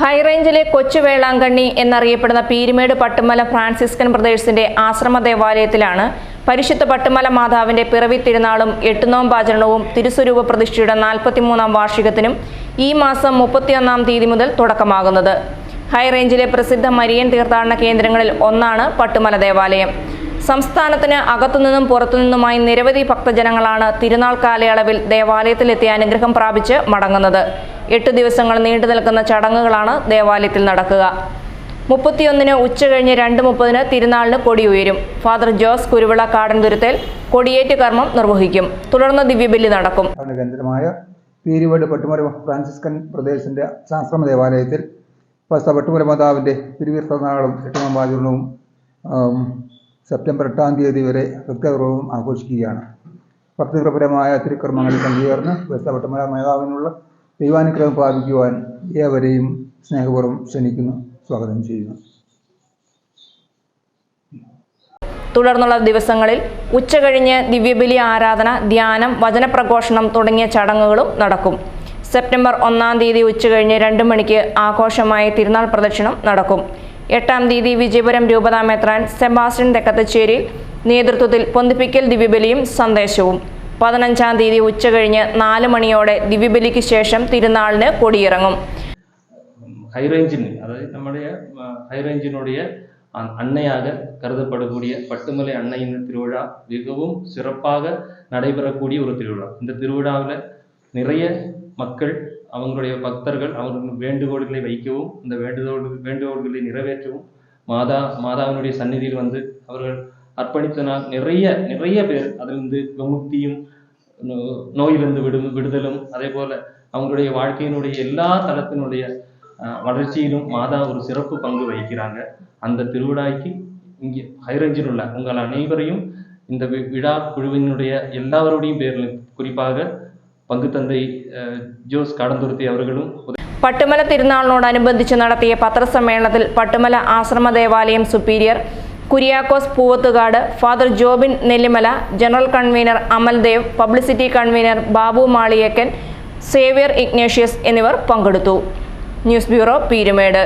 ഹൈറേഞ്ചിലെ കൊച്ചു വേളാങ്കണ്ണി എന്നറിയപ്പെടുന്ന പീരുമേട് പട്ടുമല ഫ്രാൻസിസ്കൻ ബ്രദേഴ്സിന്റെ ആശ്രമ ദേവാലയത്തിലാണ് പരിശുദ്ധ പട്ടുമല മാതാവിന്റെ പിറവി തിരുനാളും എട്ടുനോമ്പാചരണവും തിരുസ്വരൂപ പ്രതിഷ്ഠയുടെ നാൽപ്പത്തിമൂന്നാം വാർഷികത്തിനും ഈ മാസം മുപ്പത്തിയൊന്നാം തീയതി മുതൽ തുടക്കമാകുന്നത്. ഹൈറേഞ്ചിലെ പ്രസിദ്ധ മരിയൻ തീർത്ഥാടന കേന്ദ്രങ്ങളിൽ ഒന്നാണ് പട്ടുമല ദേവാലയം. സംസ്ഥാനത്തിന് അകത്തുനിന്നും പുറത്തുനിന്നുമായി നിരവധി ഭക്തജനങ്ങളാണ് തിരുനാൾ കാലയളവിൽ ദേവാലയത്തിലെത്തി അനുഗ്രഹം പ്രാപിച്ച് മടങ്ങുന്നത്. എട്ട് ദിവസങ്ങൾ നീണ്ടു നിൽക്കുന്ന ചടങ്ങുകളാണ് ദേവാലയത്തിൽ നടക്കുക. മുപ്പത്തിയൊന്നിന് ഉച്ചകഴിഞ്ഞ് രണ്ട് മുപ്പതിന് തിരുനാളിന് കൊടി ഉയരും. ഫാദർ ജോസ് കുരുവിള ദുരത്തിൽ കൊടിയേറ്റ് കർമ്മം നിർവഹിക്കും. തുടർന്ന് ദിവ്യബലി നടക്കും. കേന്ദ്രമായ പീരുവട് പട്ടുമല ഫ്രാൻസിസ്കൻ പ്രദേശിന്റെ ശാസ്ത്രമ ദേവാലയത്തിൽ പട്ടുമല മാതാവിന്റെ തിരുവീർത്തനാളും വാചരണവും സെപ്റ്റംബർ എട്ടാം തീയതി വരെ ഭക്തപൂർവം ആഘോഷിക്കുകയാണ്. ഭക്തിപരമായ തിരുക്കർമ്മങ്ങളിൽ പങ്കുചേർന്ന് പട്ടുമല മാതാവിനുള്ള ദൈവാനുഗ്രഹം പ്രാപിക്കുവാൻ ഏവരെയും സ്നേഹപൂർവം ക്ഷണിക്കുന്നു. സ്വാഗതം ചെയ്യുന്നു. തുടർന്നുള്ള ദിവസങ്ങളിൽ ഉച്ചകഴിഞ്ഞ് ദിവ്യബലി ആരാധന ധ്യാനം വചനപ്രഘോഷണം തുടങ്ങിയ ചടങ്ങുകളും നടക്കും. സെപ്റ്റംബർ ഒന്നാം തീയതി ഉച്ചകഴിഞ്ഞ് രണ്ട് മണിക്ക് ആഘോഷമായ തിരുനാൾ പ്രദക്ഷിണം നടക്കും. എട്ടാം തീയതി വിജയപുരം രൂപതാ മെത്രാൻ സെബാസ്റ്റ്യൻ തെക്കത്തച്ചേരിയിൽ നേതൃത്വത്തിൽ പൊന്തിപ്പിക്കൽ ദിവ്യബലിയും സന്ദേശവും. പതിനഞ്ചാം തീയതി ഉച്ചകഴിഞ്ഞ് നാല് മണിയോടെ ദിവ്യബലിക്ക് ശേഷം തിരുനാളിന് കൊടിയിറങ്ങും ஹைரேஞ்சின் அதாவது நம்முடைய அஹ், ஹைரேஞ்சினுடைய அ- அன்னையாக கருதப்படக்கூடிய பட்டுமலை அன்னையின் திருவிழா மிகவும் சிறப்பாக நடைபெறக்கூடிய ஒரு திருவிழா இந்த திருவிழாவில் நிறைய மக்கள் அவங்களுடைய பக்தர்கள் அவர்கள் வேண்டுகோள்களை வைக்கவும் இந்த வேண்டுகோள் வேண்டுகோள்களை நிறைவேற்றவும் மாதா மாதாவினுடைய சந்நிதியில் வந்து அவர்கள் அர்ப்பணித்தனால் நிறைய நிறைய பேர் அதிலிருந்து விமுக்தியும் நோ- நோயிலிருந்து விடு விடுதலும் அதே போல அவங்களுடைய வாழ்க்கையினுடைய எல்லா தளத்தினுடைய அஹ், வளர்ச்சியிலும் மாதா ஒரு சிறப்பு பங்கு வகிக்கிறாங்க அந்த திருவிழாய்க்கு இங்கே ஹைரேஞ்சில் உள்ள உங்கள் அனைவரையும் இந்த வி- விழா குழுவினுடைய எல்லாவருடையும் பேரில் குறிப்பாக பங்கு தந்தை அஹ், ஜோஸ் காடந்துருத்தி அவர்களும் പട്ടുമല തിരുനാളിനോടനുബന്ധിച്ച് നടത്തിയ പത്രസമ്മേളനത്തിൽ പട്ടുമല ആശ്രമ ദേവാലയം superior Kuriakose Poovathukad father Jobin Nellimala general convener Amaldev publicity convener Babu Maliyakkan Xavier Ignatius എന്നിവർ പങ്കെടുത്തു. News bureau Peermade.